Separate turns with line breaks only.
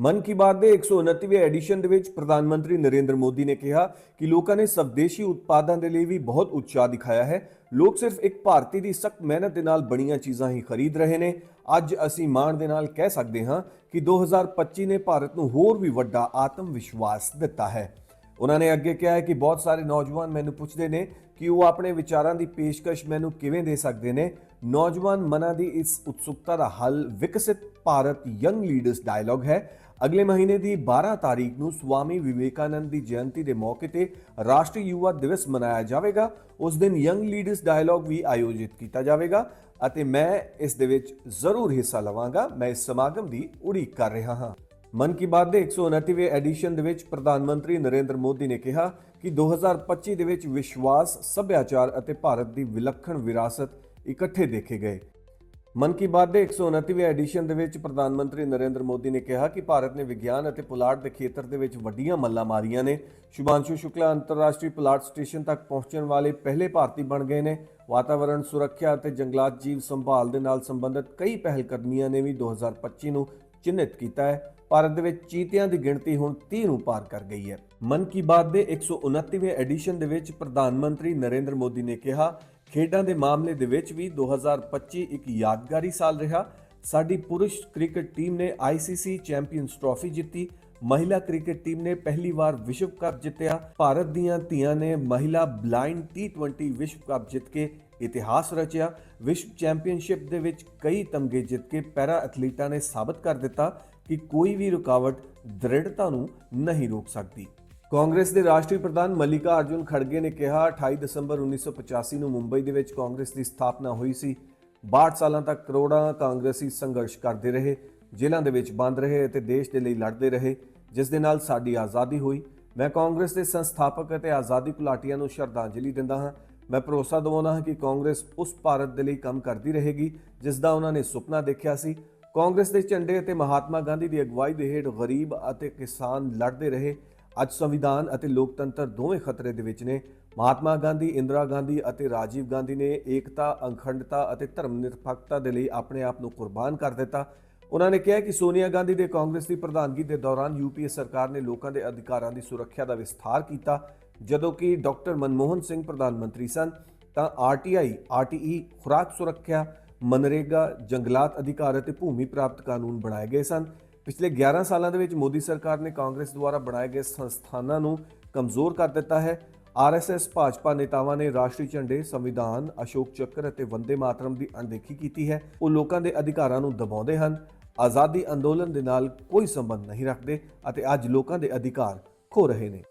ਮਨ ਕੀ ਬਾਤ ਦੇ 129ਵੇਂ ਐਡੀਸ਼ਨ ਦੇ ਵਿੱਚ ਪ੍ਰਧਾਨ ਮੰਤਰੀ ਨਰਿੰਦਰ ਮੋਦੀ ਨੇ ਕਿਹਾ ਕਿ ਲੋਕਾਂ ਨੇ ਸਵਦੇਸ਼ੀ ਉਤਪਾਦਾਂ ਦੇ ਲਈ ਵੀ ਬਹੁਤ ਉਤਸ਼ਾਹ ਦਿਖਾਇਆ ਹੈ। ਲੋਕ ਸਿਰਫ ਇੱਕ ਭਾਰਤੀ ਦੀ ਸਖਤ ਮਿਹਨਤ ਦੇ ਨਾਲ ਬਣੀਆਂ ਚੀਜ਼ਾਂ ਹੀ ਖਰੀਦ ਰਹੇ ਨੇ। ਅੱਜ ਅਸੀਂ ਮਾਣ ਦੇ ਨਾਲ ਕਹਿ ਸਕਦੇ ਹਾਂ ਕਿ 2025 ਨੇ ਭਾਰਤ ਨੂੰ ਹੋਰ ਵੀ ਵੱਡਾ ਆਤਮ ਵਿਸ਼ਵਾਸ ਦਿੱਤਾ ਹੈ। ਉਹਨਾਂ ਨੇ ਅੱਗੇ ਕਿਹਾ ਹੈ ਕਿ ਬਹੁਤ ਸਾਰੇ ਨੌਜਵਾਨ ਮੈਨੂੰ ਪੁੱਛਦੇ ਨੇ ਕਿ ਉਹ ਆਪਣੇ ਵਿਚਾਰਾਂ ਦੀ ਪੇਸ਼ਕਸ਼ ਮੈਨੂੰ ਕਿਵੇਂ ਦੇ ਸਕਦੇ ਨੇ। ਨੌਜਵਾਨ ਮਨਾਂ ਦੀ ਇਸ ਉਤਸੁਕਤਾ ਦਾ ਹੱਲ ਵਿਕਸਿਤ ਭਾਰਤ ਯੰਗ ਲੀਡਰਸ ਡਾਇਲੌਗ ਹੈ। ਅਗਲੇ ਮਹੀਨੇ ਦੀ 12 ਤਾਰੀਖ ਨੂੰ ਸਵਾਮੀ ਵਿਵੇਕਾਨੰਦ ਦੀ ਜਯੰਤੀ ਦੇ ਮੌਕੇ ਤੇ ਰਾਸ਼ਟਰੀ ਯੁਵਾ ਦਿਵਸ ਮਨਾਇਆ ਜਾਵੇਗਾ। ਉਸ ਦਿਨ ਯੰਗ ਲੀਡਰਸ ਡਾਇਲੌਗ ਵੀ ਆਯੋਜਿਤ ਕੀਤਾ ਜਾਵੇਗਾ ਅਤੇ ਮੈਂ ਇਸ ਦੇ ਵਿੱਚ ਜ਼ਰੂਰ ਹਿੱਸਾ ਲਵਾਂਗਾ। ਮੈਂ ਇਸ ਸਮਾਗਮ ਦੀ ਉਡੀਕ ਕਰ ਰਿਹਾ ਹਾਂ। ਮਨ ਕੀ ਬਾਤ ਦੇ 129ਵੇਂ ਐਡੀਸ਼ਨ ਦੇ ਵਿੱਚ ਪ੍ਰਧਾਨ ਮੰਤਰੀ ਨਰਿੰਦਰ ਮੋਦੀ ਨੇ ਕਿਹਾ ਕਿ 2025 ਦੇ ਵਿੱਚ ਵਿਸ਼ਵਾਸ, ਸੱਭਿਆਚਾਰ ਅਤੇ ਭਾਰਤ ਦੀ ਵਿਲੱਖਣ ਵਿਰਾਸਤ ਇਕੱਠੇ ਦੇਖੇ ਗਏ। ਮਨ ਕੀ ਬਾਤ ਦੇ 129ਵੇਂ ਐਡੀਸ਼ਨ ਦੇ ਵਿੱਚ ਪ੍ਰਧਾਨ ਮੰਤਰੀ ਨਰਿੰਦਰ ਮੋਦੀ ਨੇ ਕਿਹਾ ਕਿ ਭਾਰਤ ਨੇ ਵਿਗਿਆਨ ਅਤੇ ਪੁਲਾੜ ਦੇ ਖੇਤਰ ਦੇ ਵਿੱਚ ਵੱਡੀਆਂ ਮੱਲਾਂ ਮਾਰੀਆਂ ਨੇ। ਸ਼ੁਭਾਂਸ਼ੂ ਸ਼ੁਕਲਾ ਅੰਤਰਰਾਸ਼ਟਰੀ ਪੁਲਾੜ ਸਟੇਸ਼ਨ ਤੱਕ ਪਹੁੰਚਣ ਵਾਲੇ ਪਹਿਲੇ ਭਾਰਤੀ ਬਣ ਗਏ ਨੇ। ਵਾਤਾਵਰਣ, ਸੁਰੱਖਿਆ ਅਤੇ ਜੰਗਲਾਤ ਜੀਵ ਸੰਭਾਲ ਦੇ ਨਾਲ ਸੰਬੰਧਿਤ ਕਈ ਪਹਿਲਕਦਮੀਆਂ ਨੇ ਵੀ 2025 ਨੂੰ ਚਿੰਨਿਤ ਕੀਤਾ ਹੈ। ਭਾਰਤ ਦੇ ਵਿੱਚ ਚੀਤਿਆਂ ਦੀ ਗਿਣਤੀ ਹੁਣ 30 ਨੂੰ ਪਾਰ ਕਰ ਗਈ ਹੈ। ਮਨ ਕੀ ਬਾਤ ਦੇ 129ਵੇਂ ਐਡੀਸ਼ਨ ਦੇ ਵਿੱਚ ਪ੍ਰਧਾਨ ਮੰਤਰੀ ਨਰਿੰਦਰ ਮੋਦੀ ਨੇ ਕਿਹਾ, ਖੇਡਾਂ ਦੇ ਮਾਮਲੇ ਦੇ ਵਿੱਚ ਵੀ 2025 ਇੱਕ ਯਾਦਗਾਰੀ ਸਾਲ ਰਿਹਾ। ਸਾਡੀ ਪੁਰਸ਼ ਕ੍ਰਿਕਟ ਟੀਮ ਨੇ ICC ਚੈਂਪੀਅਨਸ ਟਰਾਫੀ ਜਿੱਤੀ। ਮਹਿਲਾ ਕ੍ਰਿਕਟ ਟੀਮ ਨੇ ਪਹਿਲੀ ਵਾਰ ਵਿਸ਼ਵ ਕੱਪ ਜਿੱਤਿਆ। ਭਾਰਤ ਦੀਆਂ ਧੀਆਂ ਨੇ ਮਹਿਲਾ ਬਲਾਈਂਡ T20 ਵਿਸ਼ਵ ਕੱਪ ਜਿੱਤ ਕੇ ਇਤਿਹਾਸ ਰਚਿਆ। ਵਿਸ਼ਵ ਚੈਂਪੀਅਨਸ਼ਿਪ ਦੇ ਵਿੱਚ ਕਈ ਤਮਗੇ ਜਿੱਤ ਕੇ ਪੈਰਾ ਐਥਲੀਟਾਂ ਨੇ ਸਾਬਤ ਕਰ ਦਿੱਤਾ ਕਿ ਕੋਈ ਵੀ ਰੁਕਾਵਟ ਦ੍ਰਿੜਤਾ ਨੂੰ ਨਹੀਂ ਰੋਕ ਸਕਦੀ। ਕਾਂਗਰਸ ਦੇ ਰਾਸ਼ਟਰੀ ਪ੍ਰਧਾਨ ਮੱਲਿਕਾ ਅਰਜੁਨ ਖੜਗੇ ਨੇ ਕਿਹਾ 28 ਦਸੰਬਰ 1985 ਨੂੰ ਮੁੰਬਈ ਦੇ ਵਿੱਚ ਕਾਂਗਰਸ ਦੀ ਸਥਾਪਨਾ ਹੋਈ ਸੀ। 62 ਸਾਲਾਂ ਤੱਕ ਕਰੋੜਾਂ ਕਾਂਗਰਸੀ ਸੰਘਰਸ਼ ਕਰਦੇ ਰਹੇ। ਜੇਲ੍ਹਾਂ ਦੇ ਵਿੱਚ ਬੰਦ ਰਹੇ ਅਤੇ ਦੇਸ਼ ਦੇ ਲਈ ਲੜਦੇ ਰਹੇ, ਜਿਸ ਦੇ ਨਾਲ ਸਾਡੀ ਆਜ਼ਾਦੀ ਹੋਈ। ਮੈਂ ਕਾਂਗਰਸ ਦੇ ਸੰਸਥਾਪਕ ਅਤੇ ਆਜ਼ਾਦੀ ਘੁਲਾਟੀਆਂ ਨੂੰ ਸ਼ਰਧਾਂਜਲੀ ਦਿੰਦਾ ਹਾਂ। ਮੈਂ ਭਰੋਸਾ ਦਿਵਾਉਂਦਾ ਹਾਂ ਕਿ ਕਾਂਗਰਸ ਉਸ ਭਾਰਤ ਦੇ ਲਈ ਕੰਮ ਕਰਦੀ ਰਹੇਗੀ, ਜਿਸ ਦਾ ਉਹਨਾਂ ਨੇ ਸੁਪਨਾ ਦੇਖਿਆ ਸੀ। ਕਾਂਗਰਸ ਦੇ ਝੰਡੇ ਅਤੇ ਮਹਾਤਮਾ ਗਾਂਧੀ ਦੀ ਅਗਵਾਈ ਦੇ ਹੇਠ ਗਰੀਬ ਅਤੇ ਕਿਸਾਨ ਲੜਦੇ ਰਹੇ। ਅੱਜ ਸੰਵਿਧਾਨ ਅਤੇ ਲੋਕਤੰਤਰ ਦੋਵੇਂ ਖਤਰੇ ਦੇ ਵਿੱਚ ਨੇ। ਮਹਾਤਮਾ ਗਾਂਧੀ, ਇੰਦਰਾ ਗਾਂਧੀ ਅਤੇ ਰਾਜੀਵ ਗਾਂਧੀ ਨੇ ਏਕਤਾ, ਅਖੰਡਤਾ ਅਤੇ ਧਰਮ ਨਿਰਪੱਖਤਾ ਦੇ ਲਈ ਆਪਣੇ ਆਪ ਨੂੰ ਕੁਰਬਾਨ ਕਰ ਦਿੱਤਾ। ਉਹਨਾਂ ਨੇ ਕਿਹਾ ਕਿ ਸੋਨੀਆ ਗਾਂਧੀ ਦੇ ਕਾਂਗਰਸ ਦੀ ਪ੍ਰਧਾਨਗੀ ਦੇ ਦੌਰਾਨ ਯੂਪੀਏ ਸਰਕਾਰ ਨੇ ਲੋਕਾਂ ਦੇ ਅਧਿਕਾਰਾਂ ਦੀ ਸੁਰੱਖਿਆ ਦਾ ਵਿਸਥਾਰ ਕੀਤਾ। ਜਦੋਂ ਕਿ ਡਾਕਟਰ ਮਨਮੋਹਨ ਸਿੰਘ ਪ੍ਰਧਾਨ ਮੰਤਰੀ ਸਨ, ਤਾਂ ਆਰਟੀਆਈ ਆਰਟੀਈ ਖੁਰਾਕ ਸੁਰੱਖਿਆ, ਮਨਰੇਗਾ, ਜੰਗਲਾਤ ਅਧਿਕਾਰ ਅਤੇ ਭੂਮੀ ਪ੍ਰਾਪਤ ਕਾਨੂੰਨ ਬਣਾਏ ਗਏ ਸਨ। ਪਿਛਲੇ 11 ਸਾਲਾਂ ਦੇ ਵਿੱਚ ਮੋਦੀ ਸਰਕਾਰ ਨੇ ਕਾਂਗਰਸ ਦੁਆਰਾ ਬਣਾਏ ਗਏ ਸੰਸਥਾਨਾਂ ਨੂੰ ਕਮਜ਼ੋਰ ਕਰ ਦਿੱਤਾ ਹੈ। ਆਰਐਸਐਸ ਭਾਜਪਾ ਨੇਤਾਵਾਂ ਨੇ ਰਾਸ਼ਟਰੀ ਝੰਡੇ, ਸੰਵਿਧਾਨ, ਅਸ਼ੋਕ ਚੱਕਰ ਅਤੇ ਵੰਦੇ ਮਾਤਰਮ ਦੀ ਅਣਦੇਖੀ ਕੀਤੀ ਹੈ। ਉਹ ਲੋਕਾਂ ਦੇ ਅਧਿਕਾਰਾਂ ਨੂੰ ਦਬਾਉਂਦੇ ਹਨ। ਆਜ਼ਾਦੀ ਅੰਦੋਲਨ ਦੇ ਨਾਲ ਕੋਈ ਸੰਬੰਧ ਨਹੀਂ ਰੱਖਦੇ ਅਤੇ ਅੱਜ ਲੋਕਾਂ ਦੇ ਅਧਿਕਾਰ ਖੋ ਰਹੇ ਨੇ।